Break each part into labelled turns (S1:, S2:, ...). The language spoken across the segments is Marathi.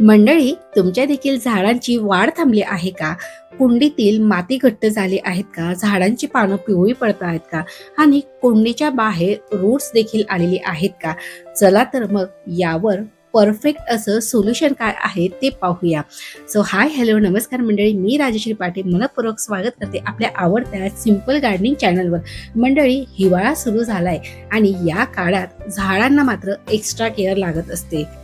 S1: मंडळी तुमच्या देखील झाडांची वाढ थांबली आहे का? कुंडीतील माती घट्ट झाली आहेत का? झाडांची पानं पिवळी पडत आहेत का? आणि कुंडीच्या बाहेर रूट्स देखील आलेली आहेत का? चला तर मग यावर परफेक्ट असं सोल्युशन काय आहे ते पाहूया. सो हाय हॅलो नमस्कार मंडळी. मी राजश्री पाटील. मनपूर्वक स्वागत करते आपल्या आवडत्या सिंपल गार्डनिंग चॅनलवर मंडळी हिवाळा सुरू झालाय आणि या काळात झाडांना मात्र एक्स्ट्रा केअर लागत असते.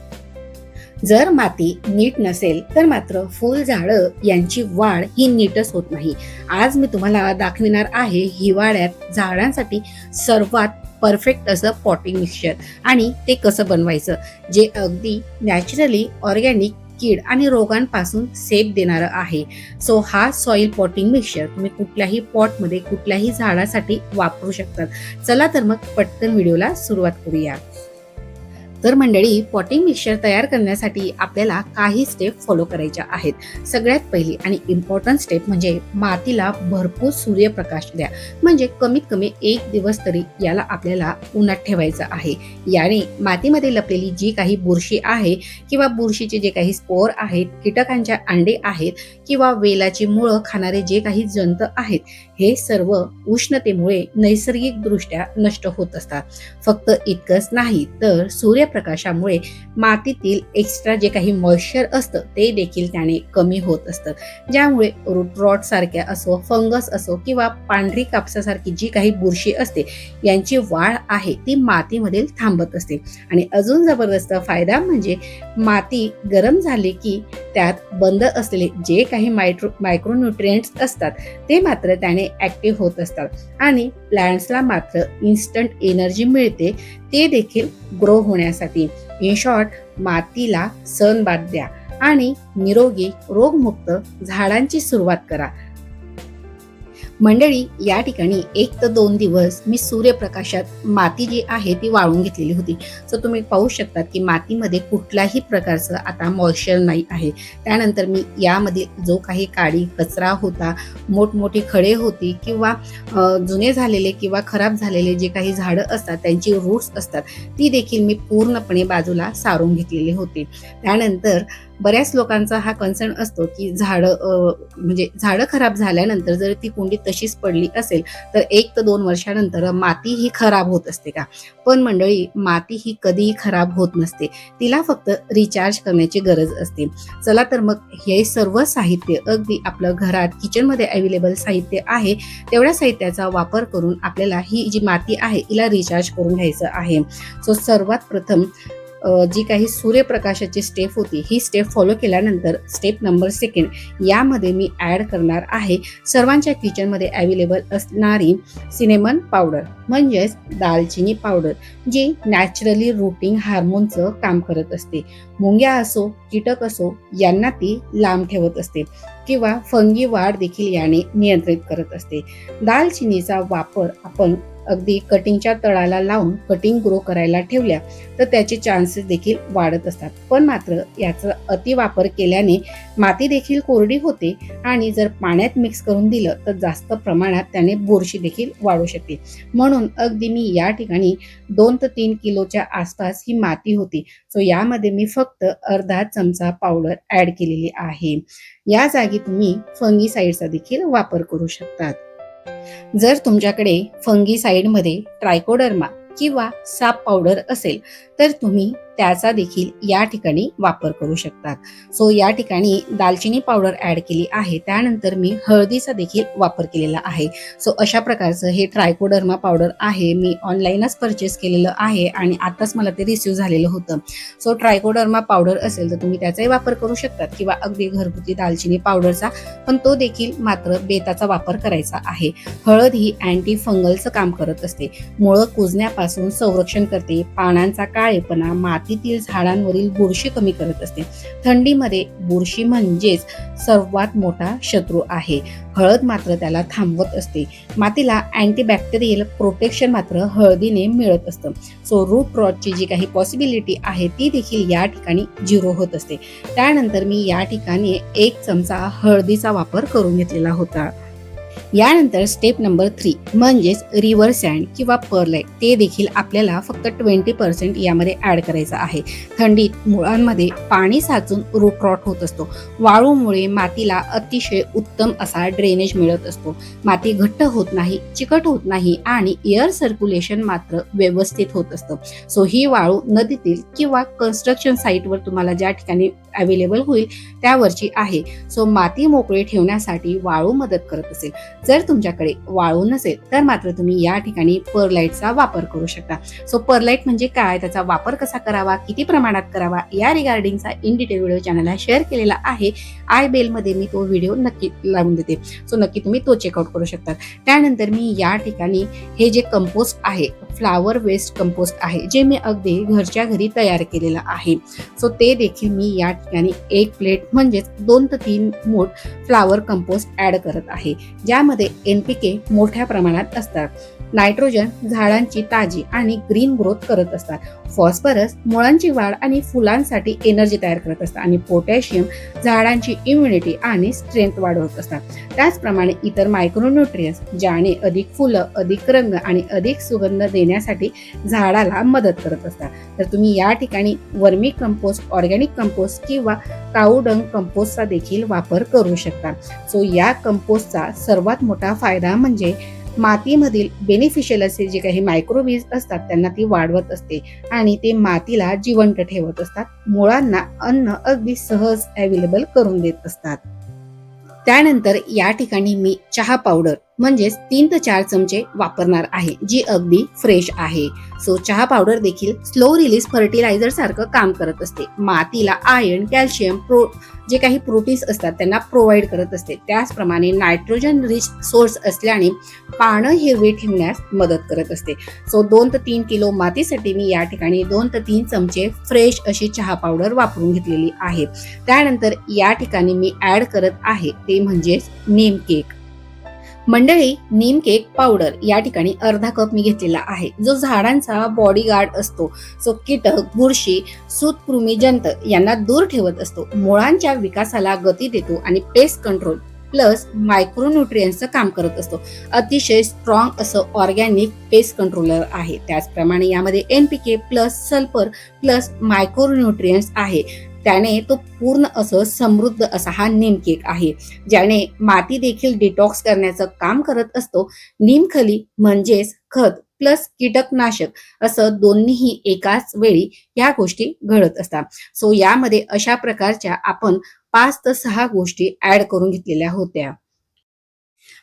S1: जर माती नीट नसेल तर मात्र फुल झाडं यांची वाढ ही नीटच होत नाही. आज मी तुम्हाला दाखविणार आहे हिवाळ्यात झाडांसाठी सर्वात परफेक्ट असं पॉटिंग मिक्सचर आणि ते कसं बनवायचं जे अगदी नॅचरली ऑर्गॅनिक कीड आणि रोगांपासून सेफ देणारं आहे. सो हा सॉइल पॉटिंग मिक्सचर तुम्ही कुठल्याही पॉटमध्ये कुठल्याही झाडासाठी वापरू शकतात. चला तर मग पटकन व्हिडिओला सुरुवात करूया. तर मंडळी पॉटिंग मिक्सचर तयार करण्यासाठी आपल्याला काही स्टेप फॉलो करायच्या आहेत. सगळ्यात पहिली आणि इम्पॉर्टंट स्टेप म्हणजे मातीला भरपूर सूर्यप्रकाश द्या. म्हणजे कमीत कमी एक दिवस तरी याला आपल्याला उन्हात ठेवायचं आहे. याने मातीमध्ये लपलेली जी काही बुरशी आहे किंवा बुरशीचे जे काही स्पोर आहेत कीटकांच्या अंडे आहेत किंवा वेलाची मुळं खाणारे जे काही जंत आहेत हे सर्व उष्णतेमुळे नैसर्गिकदृष्ट्या नष्ट होत असतात. फक्त इतकंच नाही तर सूर्य सूर्यप्रकाशामुळे मातीतील एक्स्ट्रा जे काही मॉइश्चर असतं ते देखील त्याने कमी होत असतं. ज्यामुळे रूट रॉट सारख्या असो फंगस असो किंवा पांढरी कापसासारखी जी काही बुरशी असते यांची वाढ आहे ती मातीमधील थांबत असते. आणि अजून जबरदस्त फायदा म्हणजे माती गरम झाली की त्यात बंद असलेले जे काही मायट्रो मायक्रोन्युट्रिएंट्स असतात ते मात्र त्याने ॲक्टिव्ह होत असतात. आणि प्लांट्सला मात्र इन्स्टंट एनर्जी मिळते ते देखील ग्रो होण्यासाठी. इन शॉर्ट मातीला सणबाद द्या आणि निरोगी रोगमुक्त झाडांची सुरुवात करा. मंडळी या ठिकाणी एक तर दोन दिवस मी सूर्यप्रकाशात माती जी आहे ती वाळून घेतलेली होती. सो तुम्ही पाहू शकतात की मातीमध्ये कुठल्याही प्रकारचं आता मॉइश्चर नाही आहे. त्यानंतर मी यामध्ये जो काही काडी कचरा होता मोठमोठी खडे होती किंवा जुने झालेले किंवा खराब झालेले जे काही झाडं असतात त्यांची रूट्स असतात ती देखील मी पूर्णपणे बाजूला सारून घेतलेली होती. त्यानंतर बऱ्याच लोकांचा हा कन्सर्न असतो की झाडं म्हणजे झाडं खराब झाल्यानंतर जर ती कुंडी तशीच पडली असेल तर एक ते दोन वर्षानंतर माती ही खराब होत असते का? पण मंडळी माती ही कधीही खराब होत नसते. तिला फक्त रिचार्ज करण्याची गरज असते. चला तर मग हे सर्व साहित्य अगदी आपलं घरात किचनमध्ये अवेलेबल साहित्य आहे तेवढ्या साहित्याचा वापर करून आपल्याला ही जी माती आहे हिला रिचार्ज करून घ्यायचं आहे. सो सर्वात प्रथम जी काही सूर्यप्रकाशाची स्टेप होती ही स्टेप फॉलो केल्यानंतर स्टेप नंबर सेकंड यामध्ये मी ॲड करणार आहे. सर्वांच्या किचनमध्ये अवेलेबल असणारी सिनेमन पावडर म्हणजेच दालचिनी पावडर जी नॅचरली रूटिंग हार्मोनचं काम करत असते. मुंग्या असो कीटक असो यांना ती लांब ठेवत असते किंवा फंगी वाढ देखील याने नियंत्रित करत असते. दालचिनीचा वापर आपण अगदी कटिंगच्या तळाला लावून कटिंग ग्रो करायला ठेवल्या तर त्याचे चान्सेस देखील वाढत असतात. पण मात्र याचा अतिवापर केल्याने माती देखील कोरडी होते आणि जर पाण्यात मिक्स करून दिलं तर जास्त प्रमाणात त्याने बुरशी देखील वाढू शकते. म्हणून अगदी मी या ठिकाणी दोन ते तीन किलोच्या आसपास ही माती होती. सो यामध्ये मी फक्त अर्धा चमचा पावडर ॲड केलेली आहे. या जागी तुम्ही फंगीसाईडचा देखील वापर करू शकतात. जर तुमच्याकडे फंगीसाईडमध्ये ट्रायकोडर्मा किंवा साप पावडर असेल तर तुम्ही त्याचा देखील या ठिकाणी वापर करू शकतात. सो या ठिकाणी दालचिनी पावडर ऍड केली आहे. त्यानंतर मी हळदीचा देखील वापर केलेला आहे. सो अशा प्रकारचं हे ट्रायकोडर्मा पावडर आहे. मी ऑनलाईनच परचेस केलेलं आहे आणि आताच मला ते रिसिव्ह झालेलं होतं. सो ट्रायकोडर्मा पावडर असेल तर तुम्ही त्याचाही वापर करू शकतात किंवा अगदी घरगुती दालचिनी पावडरचा पण तो देखील मात्र बेताचा वापर करायचा आहे. हळद ही अँटी फंगलचं काम करत असते. मुळं कुजण्यापासून संरक्षण करते. पानांचा काळेपणा मातीतील झाडांवरील बुरशी कमी करत असते. थंडीमध्ये बुरशी म्हणजेच सर्वात मोठा शत्रू आहे. हळद मात्र त्याला थांबवत असते. मातीला अँटीबॅक्टेरियल प्रोटेक्शन मात्र हळदीने मिळत असतं. सो रूट रॉटची जी काही पॉसिबिलिटी आहे ती देखील या ठिकाणी झिरो होत असते. त्यानंतर मी या ठिकाणी एक चमचा हळदीचा वापर करून घेतलेला होता. यानंतर स्टेप नंबर थ्री म्हणजेच रिव्हर सँड किंवा परलाईट ते देखील आपल्याला फक्त ट्वेंटी पर्सेंट यामध्ये ॲड करायचं आहे. थंडीत मुळांमध्ये पाणी साचून रूटरॉट होत असतो. वाळूमुळे मातीला अतिशय उत्तम असा ड्रेनेज मिळत असतो. माती घट्ट होत नाही चिकट होत नाही आणि एअर सर्क्युलेशन मात्र व्यवस्थित होत असतं. सो ही वाळू नदीतील किंवा कन्स्ट्रक्शन साईटवर तुम्हाला ज्या ठिकाणी अवेलेबल होईल त्यावरची आहे. सो माती मोकळी ठेवण्यासाठी वाळू मदत करत असेल. जर तुमच्याकडे वाळू नसेल तर मात्र तुम्ही या ठिकाणी परलाईटचा वापर करू शकता. सो परलाईट म्हणजे काय? त्याचा वापर कसा करावा? किती प्रमाणात करावा? या रिगार्डिंगचा इन डिटेल व्हिडिओ चॅनलला शेअर केलेला आहे. आय बेलमध्ये मी तो व्हिडिओ नक्की लावून देते. सो नक्की तुम्ही तो चेकआउट करू शकता. त्यानंतर मी या ठिकाणी हे जे कंपोस्ट आहे फ्लावर वेस्ट कंपोस्ट आहे जे मी अगदी घरच्या घरी तयार केलेलं आहे. सो ते देखील मी या ठिकाणी एक प्लेट म्हणजेच दोन ते तीन मूठ फ्लावर कंपोस्ट ॲड करत आहे. यामध्ये एन पी के मोठ्या प्रमाणात असतात. नायट्रोजन झाडांची ताजी आणि ग्रीन ग्रोथ करत असतात. फॉस्फरस मुळांची वाढ आणि फुलांसाठी एनर्जी तयार करत असतात आणि पोटॅशियम झाडांची इम्युनिटी आणि स्ट्रेंथ वाढवत असतात. त्याचप्रमाणे इतर मायक्रोन्युट्रियन्स ज्याने अधिक फुलं अधिक रंग आणि अधिक सुगंध देण्यासाठी झाडाला मदत करत असतात. तर तुम्ही या ठिकाणी वर्मी कंपोस्ट ऑर्गॅनिक कंपोस्ट किंवा काऊडंग कंपोस्टचा देखील वापर करू शकता. सो या कंपोस्टचा सर्वात मोठा फायदा म्हणजे मातीमधील बेनिफिशियल असे जे काही मायक्रोबीज असतात त्यांना ती वाढवत असते. आणि ते मातीला जिवंत ठेवत असतात. मुळांना अन्न अगदी सहज अवेलेबल करून देत असतात. त्यानंतर या ठिकाणी मी चहा पावडर म्हणजेच तीन ते चार चमचे वापरणार आहे जी अगदी फ्रेश आहे. सो चहा पावडर देखील स्लो रिलीज फर्टिलायझर सारखं काम करत असते. मातीला आयर्न कॅल्शियम प्रो जे काही प्रोटीन्स असतात त्यांना प्रोव्हाइड करत असते. त्याचप्रमाणे नायट्रोजन रिच सोर्स असल्याने पानं हिरवी ठेवण्यास मदत करत असते. सो दोन ते तीन किलो मातीसाठी मी या ठिकाणी दोन ते तीन चमचे फ्रेश अशी चहा पावडर वापरून घेतलेली आहे. त्यानंतर या ठिकाणी मी ॲड करत आहे ते म्हणजेच नीम केक मंडळी नीम केक पावडर या ठिकाणी अर्धा कप मी घेतलेला आहे. जो झाडांचा बॉडीगार्ड असतो सो कीटक बुरशी सूतकृमी जंत यांना दूर ठेवत असतो मुळांच्या विकासाला गती देतो आणि पेस्ट कंट्रोल प्लस मायक्रोन्युट्रियन्सचं काम करत असतो. अतिशय स्ट्रॉंग असं ऑर्गॅनिक पेस्ट कंट्रोलर आहे. त्याचप्रमाणे यामध्ये N P K plus sulphur plus micronutrients आहे. त्याने तो पूर्ण असं समृद्ध असा हा नीम केक आहे. ज्याने माती देखील डिटॉक्स करण्याचं काम करत असतो. निमखली म्हणजेच खत प्लस कीटकनाशक असं दोन्हीही एकाच वेळी या गोष्टी घडत असतात. सो यामध्ये अशा प्रकारच्या आपण पाच ते सहा गोष्टी ऍड करून घेतलेल्या होत्या.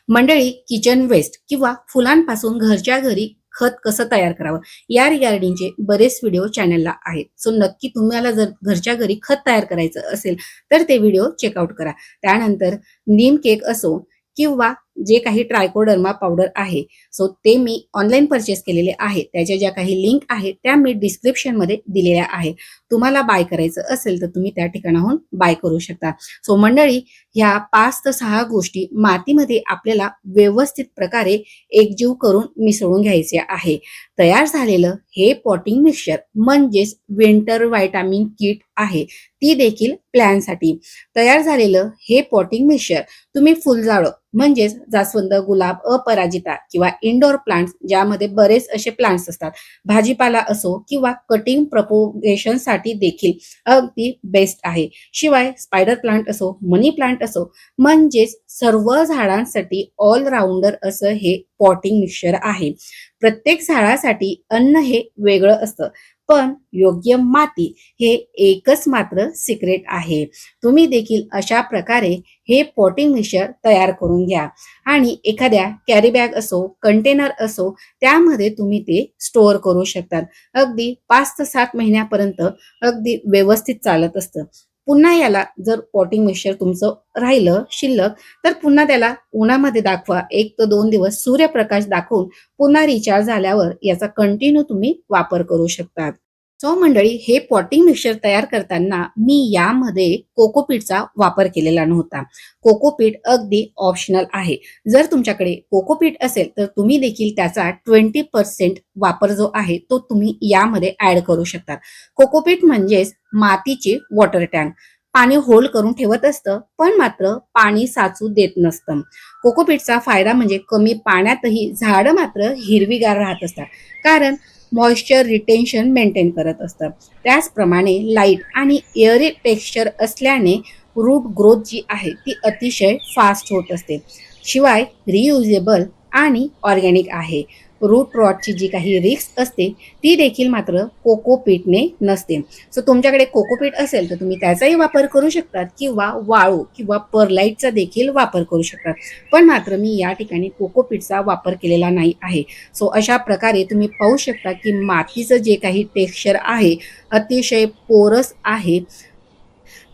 S1: मंडळी किचन वेस्ट किंवा फुलांपासून घरच्या घरी खत कसं तयार करावं? या रिगार्डिंगचे बरेच व्हिडिओ चॅनलला आहेत. सो नक्की तुम्हाला जर घरच्या घरी खत तयार करायचं असेल तर ते व्हिडिओ चेकआउट करा. त्यानंतर नीम केक असो किंवा जे काही ट्रायकोडर्मा पावडर आहे सो ते मी ऑनलाईन परचेस केलेले आहे त्याच्या ज्या काही लिंक आहेत त्या मी डिस्क्रिप्शनमध्ये दिलेल्या आहे तुम्हाला बाय करायचं असेल तर तुम्ही त्या ठिकाणाहून बाय करू शकता. सो मंडळी ह्या पाच ते सहा गोष्टी मातीमध्ये आपल्याला व्यवस्थित प्रकारे एकजीव करून मिसळून घ्यायचे आहे. तयार झालेलं हे पॉटिंग मिक्सचर म्हणजेच विंटर व्हायटामिन किट आहे. ती देखील प्लॅनसाठी तयार झालेलं हे पॉटिंग मिक्सचर तुम्ही फुलझाडं म्हणजेच जास्वंद गुलाब अपराजिता किंवा इंडोर प्लांट्स ज्यामध्ये बरेच असे प्लांट्स असतात. भाजीपाला असो किंवा कटिंग प्रपोगेशनसाठी देखील अगदी बेस्ट आहे. शिवाय स्पायडर प्लांट असो मनी प्लांट असो म्हणजेच सर्व झाडांसाठी ऑलराऊंडर असं हे पॉटिंग मिक्सचर आहे. प्रत्येक झाडासाठी अन्न हे वेगळं असतं. पण योग्य माती हे एकच मात्र सिक्रेट आहे. तुम्ही देखील अशा प्रकारे हे पॉटिंग मिक्सर तयार करून घ्या. आणि एखाद्या कॅरी बॅग असो कंटेनर असो त्यामध्ये तुम्ही ते स्टोअर करू शकतात. अगदी पाच ते सात महिन्यापर्यंत अगदी व्यवस्थित चालत असतं. पुन्हा याला जर पॉटिंग मिक्सचर तुमचं राहिलं शिल्लक तर पुन्हा त्याला उन्हामध्ये दाखवा. एक ते दोन दिवस सूर्यप्रकाश दाखवून पुन्हा रिचार्ज झाल्यावर याचा कंटिन्यू तुम्ही वापर करू शकतात. सो मंडळी हे पॉटिंग मिक्सर तयार करताना मी यामध्ये कोकोपीटचा वापर केलेला नव्हता. कोकोपीट अगदी ऑप्शनल आहे. जर तुमच्याकडे कोकोपीट असेल तर तुम्ही देखील त्याचा ट्वेंटी पर्सेंट वापर जो आहे तो तुम्ही यामध्ये ऍड करू शकता. कोकोपीट म्हणजेच मातीचे वॉटर टँक पाणी होल्ड करून ठेवत असतं पण मात्र पाणी साचू देत नसतं. कोकोपीटचा फायदा म्हणजे कमी पाण्यातही झाडं मात्र हिरवीगार राहत असतात. कारण मॉइश्चर रिटेन्शन मेंटेन करत असतं त्याचप्रमाणे लाइट आणि एअरी टेक्स्चर असल्याने रूट ग्रोथ जी आहे ती अतिशय फास्ट होत असते. शिवाय रियुजेबल आणि ऑर्गॅनिक आहे. रूट रॉटची जी काही रिस्क असते ती देखील मात्र कोकोपीटने नसते. सो तुमच्याकडे कोकोपीट असेल तर तुम्ही त्याचाही वापर करू शकतात किंवा वाळू किंवा परलाईटचा देखील वापर करू शकतात. पण मात्र मी या ठिकाणी कोकोपीटचा वापर केलेला नाही आहे. सो अशा प्रकारे तुम्ही पाहू शकता की मातीचं जे काही टेक्स्चर आहे अतिशय पोरस आहे.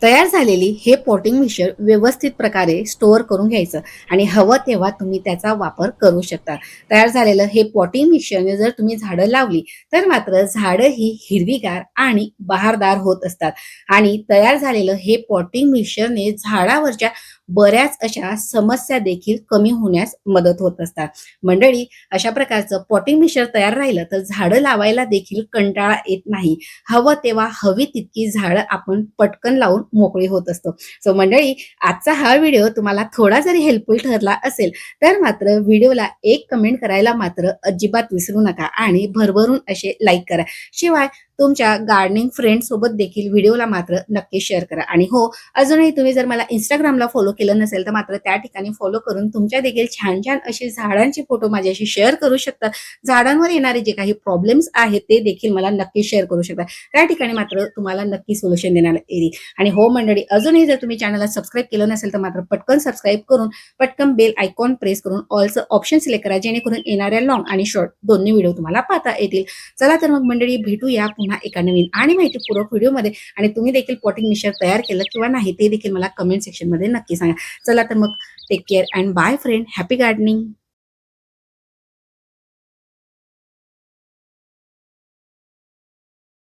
S1: तयार झालेली हे पॉटिंग मिक्सचर व्यवस्थित प्रकारे स्टोअर करून घ्यायचं. आणि हवं तेव्हा तुम्ही त्याचा वापर करू शकता. तयार झालेलं हे पॉटिंग मिक्सचरने जर तुम्ही झाडं लावली तर मात्र झाडं ही हिरवीगार आणि बहारदार होत असतात. आणि तयार झालेलं हे पॉटिंग मिक्सचरने झाडावरच्या बऱ्याच अशा समस्या देखील कमी होण्यास मदत होत असतात. मंडळी अशा प्रकारचं पॉटिंग मिक्सचर तयार राहिलं तर झाडं लावायला देखील कंटाळा येत नाही. हवं तेव्हा हवी तितकी झाडं आपण पटकन लावून मोकळी होत असतो. सो मंडळी आजचा हा व्हिडिओ तुम्हाला थोडा जरी हेल्पफुल ठरला असेल तर मात्र व्हिडिओला एक कमेंट करायला मात्र अजिबात विसरू नका आणि भरभरून असे लाईक करा. शिवाय तुमच्या गार्डनिंग फ्रेंड सोबत देखील व्हिडिओला मात्र नक्की शेअर करा. आणि हो अजूनही तुम्ही जर मला इंस्टाग्रामला फॉलो केलं नसेल तर मात्र त्या ठिकाणी फॉलो करून तुमच्या देखील छान छान असे झाडांचे फोटो माझ्याशी शेअर करू शकता. झाडांवर येणारे जे काही प्रॉब्लेम्स आहेत ते देखील मला नक्की शेअर करू शकता. त्या ठिकाणी मात्र तुम्हाला नक्की सोल्युशन देण्यात येईल आणि हो मंडळी अजूनही जर तुम्ही चॅनलला सबस्क्राईब केलं नसेल तर मात्र पटकन सबस्क्राईब करून पटकन बेल आयकॉन प्रेस करून ऑलचं ऑप्शन सिलेक्ट करा जेणेकरून येणाऱ्या लॉंग आणि शॉर्ट दोन्ही व्हिडिओ तुम्हाला पाहता येतील. चला तर मग मंडळी भेटूया पुन्हा एका नवीन आणि माहितीपूर्वक व्हिडिओमध्ये. आणि तुम्ही देखील पॉटिंग मिक्सर तयार केलं किंवा नाही ते देखील मला कमेंट सेक्शनमध्ये नक्की सांगा. चला तर मग take care and bye friend happy gardening